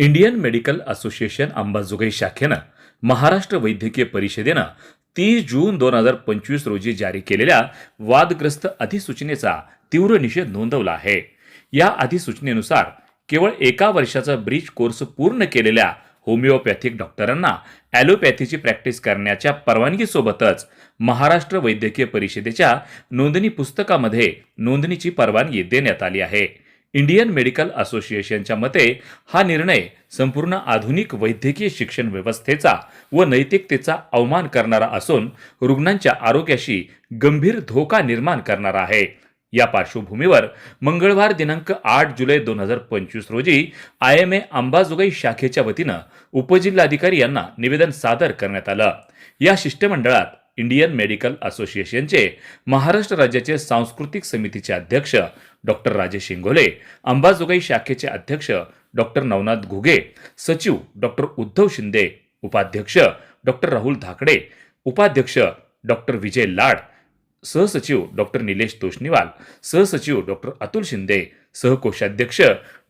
Indian medical association Ambajogai शाखेनं महाराष्ट्र वैद्यकीय परिषदेनं तीस जून दोन हजार पंचवीस रोजी जारी केलेल्या वादग्रस्त अधिसूचनेचा तीव्र निषेध नोंदवला आहे. या अधिसूचनेनुसार केवळ एका वर्षाचा ब्रिज कोर्स पूर्ण केलेल्या होमिओपॅथिक डॉक्टरांना ॲलोपॅथीची प्रॅक्टिस करण्याच्या परवानगीसोबतच महाराष्ट्र वैद्यकीय परिषदेच्या नोंदणी पुस्तकामध्ये नोंदणीची परवानगी देण्यात आली आहे. इंडियन मेडिकल असोसिएशनच्या मते हा निर्णय संपूर्ण आधुनिक वैद्यकीय शिक्षण व्यवस्थेचा व नैतिकतेचा अवमान करणारा असून रुग्णांच्या आरोग्याशी गंभीर धोका निर्माण करणारा आहे. या पार्श्वभूमीवर मंगळवार दिनांक आठ जुलै दोन हजार पंचवीस रोजी आय एम ए अंबाजोगाई शाखेच्या वतीनं उपजिल्हाधिकारी यांना निवेदन सादर करण्यात आलं. या शिष्टमंडळात इंडियन मेडिकल असोसिएशनचे महाराष्ट्र राज्याचे सांस्कृतिक समितीचे अध्यक्ष डॉक्टर राजेश शिंगोले अंबाजोगाई शाखेचे अध्यक्ष डॉक्टर नवनाथ घुगे सचिव डॉक्टर उद्धव शिंदे उपाध्यक्ष डॉक्टर राहुल धाकडे उपाध्यक्ष डॉक्टर विजय लाड सहसचिव डॉक्टर निलेश तोष्णीवाल सहसचिव डॉक्टर अतुल शिंदे सहकोषाध्यक्ष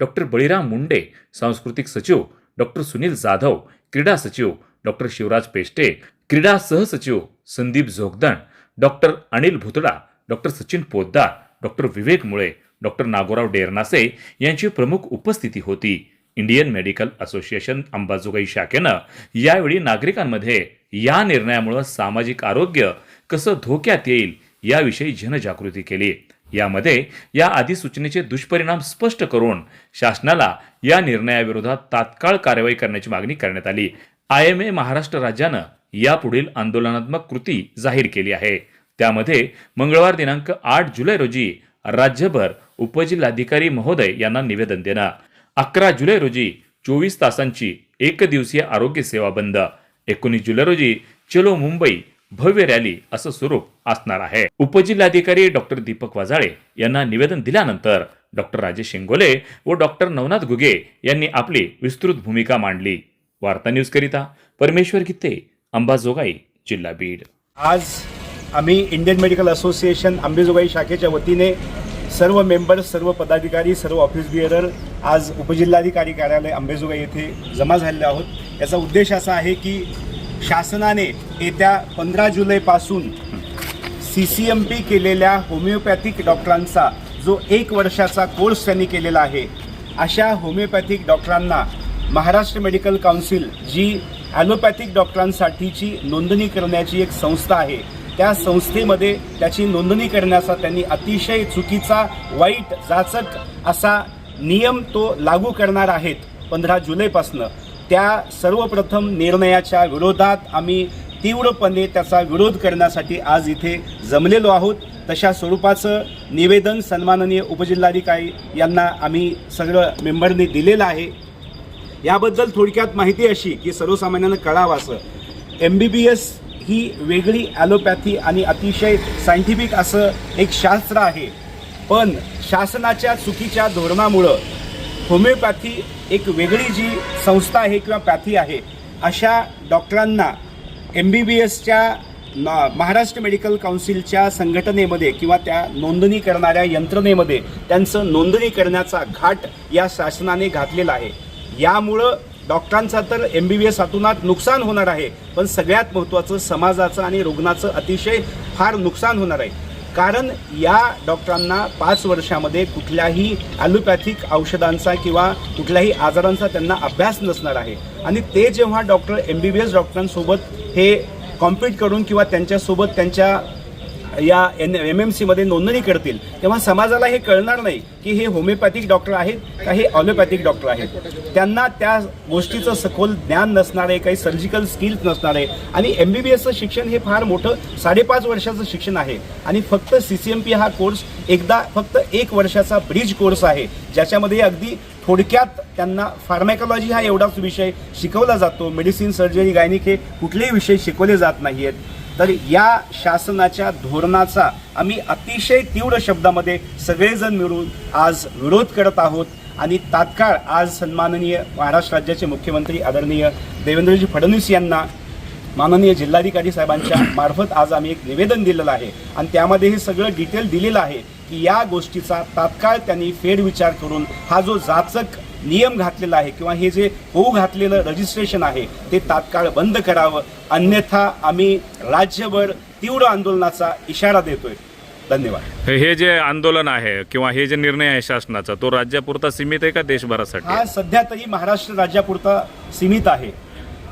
डॉक्टर बळीराम मुंडे सांस्कृतिक सचिव डॉक्टर सुनील जाधव क्रीडा सचिव डॉक्टर शिवराज पेष्टे क्रीडा सहसचिव Sandeep Jogdand doctor Anil Bhutada doctor Sachin Poddar doctor Vivek Mule doctor Nagorao डेरनासे यांची प्रमुख उपस्थिती होती. इंडियन मेडिकल असोसिएशन अंबाजोगाई शाखेनं यावेळी नागरिकांमध्ये या निर्णयामुळे सामाजिक आरोग्य कसं धोक्यात येईल याविषयी जनजागृती केली. यामध्ये या अधिसूचनेचे दुष्परिणाम स्पष्ट करून शासनाला या निर्णयाविरोधात तात्काळ कारवाई करण्याची मागणी करण्यात आली. आय एम ए महाराष्ट्र राज्यानं यापुढील आंदोलनात्मक कृती जाहीर केली आहे. त्यामध्ये मंगळवार दिनांक आठ जुलै रोजी राज्यभर उपजिल्हाधिकारी महोदय यांना निवेदन देणं अकरा जुलै रोजी चोवीस तासांची एक दिवसीय आरोग्य सेवा बंद. एकोणीस जुलै रोजी चलो मुंबई भव्य रॅली असं स्वरूप असणार आहे. उपजिल्हाधिकारी डॉक्टर दीपक वाजाळे यांना निवेदन दिल्यानंतर डॉक्टर राजेश शिंगोले व डॉक्टर नवनाथ गुगे यांनी आपली विस्तृत भूमिका मांडली. वार्ता न्यूज करिता परमेश्वर गीते अंबाजोगाई जिल्हा बीड. आज आम्ही इंडियन मेडिकल असोसिएशन अंबेजोगाई शाखेच्या वतीने सर्व मेंबर्स सर्व पदाधिकारी सर्व ऑफिस बिअरर आज उपजिल्हाधिकारी कार्यालय अंबेजोगाई येथे जमा झालेले आहोत. याचा उद्देश असा आहे की शासनाने येत्या पंधरा जुलैपासून सी सी एम पी केलेल्या होमिओपॅथिक डॉक्टरांचा जो एक वर्षाचा कोर्स त्यांनी केलेला आहे अशा होमिओपॅथिक डॉक्टरांना महाराष्ट्र मेडिकल काउन्सिल जी ॲलोपॅथिक डॉक्टरांसाठीची नोंदणी करण्याची एक संस्था आहे. त्या संस्थेमध्ये त्याची नोंदणी करण्याचा त्यांनी अतिशय चुकीचा वाईट जाचक असा नियम तो लागू करणार आहेत पंधरा जुलैपासनं. त्या सर्वप्रथम निर्णयाच्या विरोधात आम्ही तीव्रपणे त्याचा विरोध करण्यासाठी आज इथे जमलेलो आहोत. तशा स्वरूपाचं निवेदन सन्माननीय उपजिल्हाधिकारी यांना आम्ही सगळं मेंबरनी दिलेलं आहे. याबद्दल थोडक्यात माहिती अशी की सर्वसामान्यांना कळावं असं. एम बी बी एस ही वेगळी ॲलोपॅथी आणि अतिशय सायंटिफिक असं एक शास्त्र आहे. पण शासनाच्या चुकीच्या धोरणामुळं होमिओपॅथी एक वेगळी जी संस्था आहे किंवा पॅथी आहे अशा डॉक्टरांना एम बी बी एसच्या महाराष्ट्र मेडिकल काउन्सिलच्या संघटनेमध्ये किंवा त्या नोंदणी करणाऱ्या यंत्रणेमध्ये त्यांचं नोंदणी करण्याचा घाट या शासनाने घातलेला आहे. यामुळं डॉक्टरांचा तर एम बी बी एस हातूनात नुकसान होणार आहे. पण सगळ्यात महत्त्वाचं समाजाचं आणि रुग्णाचं अतिशय फार नुकसान होणार आहे. कारण या डॉक्टरांना पाच वर्षामध्ये कुठल्याही ॲलोपॅथिक औषधांचा किंवा कुठल्याही आजारांचा त्यांना अभ्यास नसणार आहे. आणि ते जेव्हा doctor M B B S डॉक्टरांसोबत हे कॉम्पीट करून किंवा त्यांच्यासोबत त्यांच्या या एन एम एम सीमध्ये नोंदणी करतील तेव्हा समाजाला हे कळणार नाही की हे होमिओपॅथिक डॉक्टर आहेत का हे ऑलोपॅथिक डॉक्टर आहेत. त्यांना त्या गोष्टीचं सखोल ज्ञान नसणार आहे काही सर्जिकल स्किल्स नसणार आहे. आणि एम बी बी एसचं शिक्षण हे फार मोठं साडेपाच वर्षाचं शिक्षण आहे. आणि फक्त सी सी एम पी हा कोर्स एकदा फक्त एक वर्षाचा ब्रिज कोर्स आहे ज्याच्यामध्ये अगदी थोडक्यात त्यांना फार्मॅकॉलॉजी हा एवढाच विषय शिकवला जातो. मेडिसिन सर्जरी गायनिक हे कुठलेही विषय शिकवले जात नाही आहेत तर या शासनाच्या धोरणाचा आम्ही अतिशय तीव्र शब्दामध्ये सगळेजण मिळून आज विरोध करत आहोत. आणि तात्काळ आज सन्माननीय महाराष्ट्र राज्याचे मुख्यमंत्री आदरणीय देवेंद्रजी फडणवीस यांना माननीय जिल्हाधिकारी साहेबांच्या मार्फत आज आम्ही एक निवेदन दिलेलं आहे. आणि त्यामध्ये हे सगळं डिटेल दिलेलं आहे की या गोष्टीचा तात्काळ त्यांनी फेरविचार करून हा जो जाचक नियम घातलेला आहे किंवा हे जे होऊ घातलेलं रजिस्ट्रेशन आहे ते तात्काळ बंद करावं. अन्यथा आम्ही राज्यभर तीव्र आंदोलनाचा इशारा देतोय. धन्यवाद. हे- जे आंदोलन आहे किंवा हे जे निर्णय आहे शासनाचा तो राज्यापुरता सीमित आहे का देशभरासाठी? हा सध्या तरी महाराष्ट्र राज्यापुरता सीमित आहे.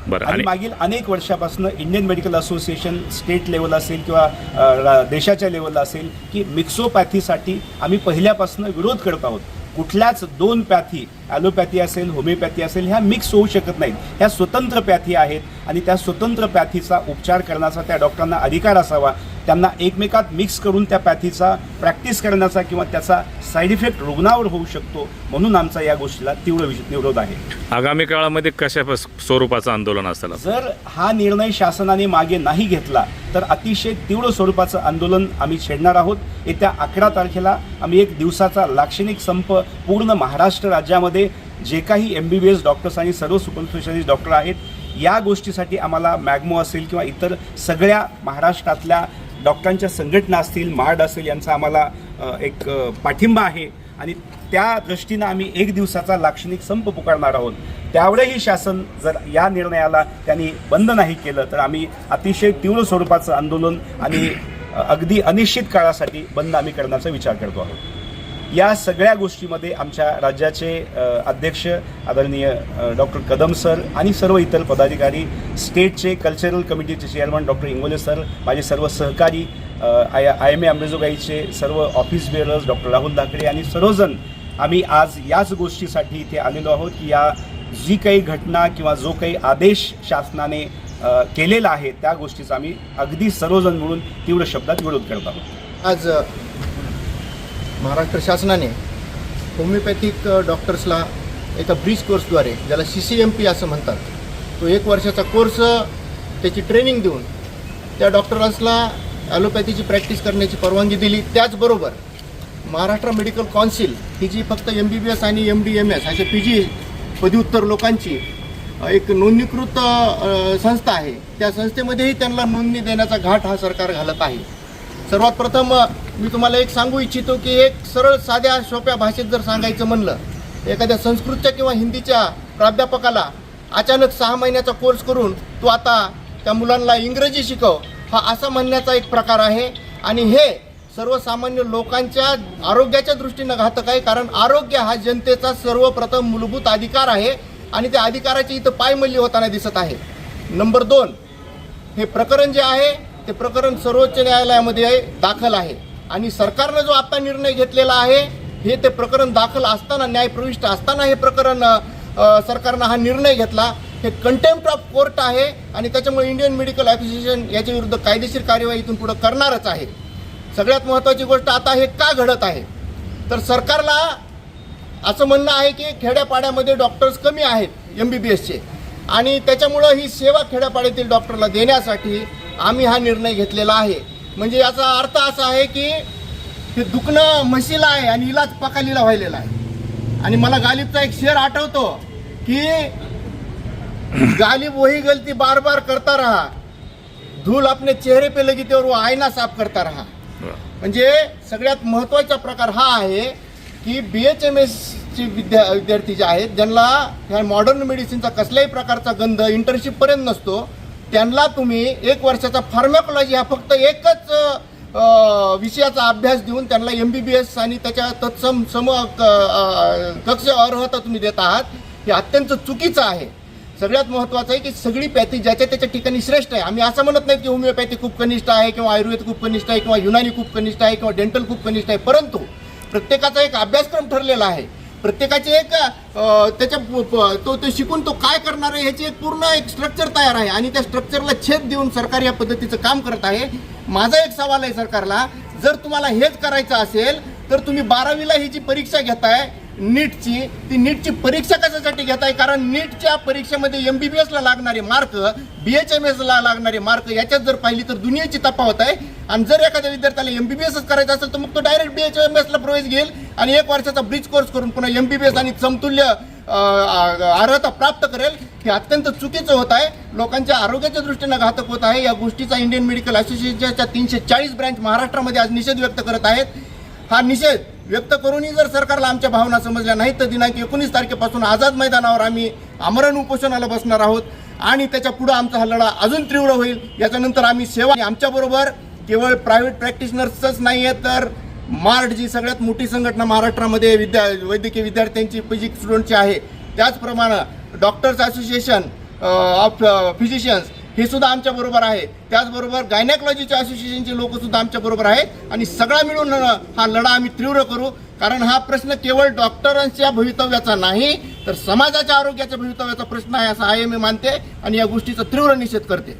बरं आणि मागील अनेक वर्षापासून Indian medical association state level असेल किंवा देशाच्या लेवलला असेल की मिक्सोपॅथीसाठी आम्ही पहिल्यापासून विरोध करत आहोत. कुठल्याच दोन पॅथी ॲलोपॅथी असेल होमिओपॅथी असेल ह्या मिक्स होऊ शकत नाहीत. ह्या स्वतंत्र पॅथी आहेत आणि त्या स्वतंत्र पॅथीचा उपचार करण्याचा त्या डॉक्टरांना अधिकार असावा. त्यांना एकमेकात मिक्स करून त्या पॅथीचा प्रॅक्टिस करण्याचा किंवा त्याचा साईड इफेक्ट रुग्णावर होऊ शकतो म्हणून आमचा या गोष्टीला तीव्र विरोध आहे आगामी काळामध्ये कशा स्वरूपाचं आंदोलन असेल असं? जर हा निर्णय शासनाने मागे नाही घेतला तर अतिशय तीव्र स्वरूपाचं आंदोलन आम्ही छेडणार आहोत येत्या अकरा तारखेला आम्ही एक दिवसाचा लाक्षणिक संप पूर्ण महाराष्ट्र राज्यामध्ये जे काही M B B S doctors आणि सर्व सुपर स्पेशालिस्ट डॉक्टर आहेत या गोष्टीसाठी आम्हाला मॅगमो असेल किंवा इतर सगळ्या महाराष्ट्रातल्या डॉक्टरांच्या संघटना असतील मार्ड असेल यांचा आम्हाला एक पाठिंबा आहे. आणि त्या दृष्टीनं आम्ही एक दिवसाचा लाक्षणिक संप पुकारणार आहोत. त्यावेळेही शासन जर या निर्णयाला त्यांनी बंद नाही केलं तर आम्ही अतिशय तीव्र स्वरूपाचं आंदोलन आणि अगदी अनिश्चित काळासाठी बंद आम्ही करण्याचा विचार करतो आहोत. या सगळ्या गोष्टीमध्ये आमच्या राज्याचे अध्यक्ष आदरणीय डॉक्टर कदम सर आणि सर्व इतर पदाधिकारी स्टेटचे कल्चरल कमिटीचे चेअरमन डॉक्टर इंगोले सर माझे सर्व सहकारी आय आय एम ए अंबेजोगाईचे सर्व office bearers doctor Rahul Dhakade आणि सर्वजण आम्ही आज याच गोष्टीसाठी इथे आलेलो आहोत की या जी काही घटना किंवा जो काही आदेश शासनाने केलेला आहे त्या गोष्टीचा आम्ही अगदी सर्वजण मिळून तीव्र शब्दात विरोध करत आहोत. आज महाराष्ट्र शासनाने होमिओपॅथिक डॉक्टर्सला एका ब्रिज कोर्सद्वारे ज्याला सी सी एम पी असं म्हणतात तो एक वर्षाचा कोर्स त्याची ट्रेनिंग देऊन त्या डॉक्टर्सला ॲलोपॅथीची प्रॅक्टिस करण्याची परवानगी दिली. त्याचबरोबर महाराष्ट्र मेडिकल कौन्सिल ही जी फक्त एम बी बी एस आणि एम डी एम एस अशा पी जी पदव्युत्तर लोकांची एक नोंदणीकृत संस्था आहे. त्या संस्थेमध्येही त्यांना नोंदणी देण्याचा घाट हा सरकार घालत आहे. सर्वात प्रथम मी तुम्हाला एक सांगू इच्छितो की एक सरळ साध्या सोप्या भाषेत जर सांगायचं म्हणलं एखाद्या संस्कृतच्या किंवा हिंदीच्या प्राध्यापकाला अचानक सहा महिन्याचा कोर्स करून तू आता त्या मुलांना इंग्रजी शिकव हा असा म्हणण्याचा एक प्रकार आहे. आणि हे सर्वसामान्य लोकांच्या आरोग्याच्या दृष्टीनं घातक आहे. कारण आरोग्य हा जनतेचा सर्वप्रथम मूलभूत अधिकार आहे. आणि त्या अधिकाराची इथं पायमल्ली होताना दिसत आहे. नंबर दोन हे प्रकरण जे आहे ते प्रकरण सर्वोच्च न्यायालयामध्ये दाखल आहे. आणि सरकारनं जो आता निर्णय घेतलेला आहे हे ते प्रकरण दाखल असताना न्यायप्रविष्ट असताना हे प्रकरण सरकारनं हा निर्णय घेतला. हे कंटेम्प्ट ऑफ कोर्ट आहे आणि त्याच्यामुळे इंडियन मेडिकल असोसिएशन याच्या विरुद्ध कायदेशीर कार्यवाही इथून पुढं करणारच आहे. सगळ्यात महत्त्वाची गोष्ट आता हे का घडत आहे? तर सरकारला असं म्हणणं आहे की खेड्यापाड्यामध्ये डॉक्टर्स कमी आहेत एम बी बी एसचे आणि त्याच्यामुळं ही सेवा खेड्यापाड्यातील डॉक्टरला देण्यासाठी आम्ही हा निर्णय घेतलेला आहे. म्हणजे याचा अर्थ असा आहे की हे दुखणं म्हशीला आहे आणि इलाज पकालीला व्हायलेला आहे. आणि मला गालिबचा एक शेर आठवतो की गालिब वही गलती बार बार करता रहा। धूल अपने चेहरे पे लगी थी और वो आईना साफ करता रहा। म्हणजे सगळ्यात महत्त्वाचा प्रकार हा आहे की बी एच एम एसचे विद्या विद्यार्थी जे आहेत ज्यांना ह्या मॉडर्न मेडिसिनचा कसल्याही प्रकारचा गंध इंटर्नशिपपर्यंत नसतो त्यांना तुम्ही एक वर्षाचा फार्मॅकोलॉजी हा फक्त एकच विषयाचा अभ्यास देऊन त्यांना एम बी बी एस आणि त्याच्या तत्सम सम कक्ष अर्हता तुम्ही देत आहात हे अत्यंत चुकीचं आहे. सगळ्यात महत्त्वाचं आहे की सगळी पॅथी ज्याच्या त्याच्या ठिकाणी श्रेष्ठ आहे. आम्ही असं म्हणत नाही की होमिओपॅथी खूप कनिष्ठ आहे किंवा आयुर्वेद खूप कनिष्ठ आहे किंवा युनानी खूप कनिष्ठ आहे किंवा डेंटल खूप कनिष्ठ आहे. परंतु प्रत्येकाचा एक अभ्यासक्रम ठरलेला आहे. प्रत्येकाचे एक त्याच्या प- तो तो शिकून तो काय करणार आहे ह्याची एक पूर्ण एक स्ट्रक्चर तयार आहे. आणि त्या स्ट्रक्चरला छेद देऊन सरकार या पद्धतीचं काम करत आहे. माझा एक सवाल आहे सरकारला जर तुम्हाला हेच करायचं असेल तर तुम्ही बारावीला ही जी परीक्षा घेताय नीटची ती नीटची परीक्षा कशासाठी घेत आहे कारण नीटच्या परीक्षेमध्ये एम बी बी एसला लागणारे मार्क बी एच एम एसला लागणारे मार्क याच्यात जर पाहिली तर दुनियेची तफावत आहे. आणि जर एखाद्या विद्यार्थ्याला एम बी बी एसच करायचं असेल तर मग तो डायरेक्ट बी एच एम एसला प्रवेश घेईल आणि एक वर्षाचा ब्रिज कोर्स करून पुन्हा एम बी बी एस आणि समतुल्य अर्हता प्राप्त करेल. हे अत्यंत चुकीचं होत आहे. लोकांच्या आरोग्याच्या दृष्टीनं घातक होत आहे. या गोष्टीचा इंडियन मेडिकल असोसिएशनच्या तीनशे चाळीस ब्रँच महाराष्ट्रामध्ये आज निषेध व्यक्त करत आहेत. हा निषेध व्यक्त करूनही जर सरकारला आमच्या भावना समजल्या नाहीत तर दिनांक एकोणीस तारखेपासून आझाद मैदानावर आम्ही आमरण उपोषणाला बसणार आहोत आणि त्याच्या पुढं आमचा हा लढा अजून तीव्र होईल. याच्यानंतर आम्ही सेवा आमच्याबरोबर केवळ प्रायव्हेट प्रॅक्टिशनर्सच नाही आहे तर मार्ट जी सगळ्यात मोठी संघटना महाराष्ट्रामध्ये विद्या वैद्यकीय विद्यार्थ्यांची फिजिक्स स्टुडंटची आहे. त्याचप्रमाणे डॉक्टर्स असोसिएशन ऑफ फिजिशियन्स हे सुद्धा आमच्या बरोबर आहे. त्याचबरोबर गायनॅकॉलॉजीच्या असोसिएशनचे लोक सुद्धा आमच्या बरोबर आहेत. आणि सगळा मिळून हा लढा आम्ही तीव्र करू. कारण हा प्रश्न केवळ डॉक्टरांच्या भवितव्याचा नाही तर समाजाच्या आरोग्याच्या भवितव्याचा प्रश्न आहे असं आहे मी मानते आणि या गोष्टीचा तीव्र निषेध करते.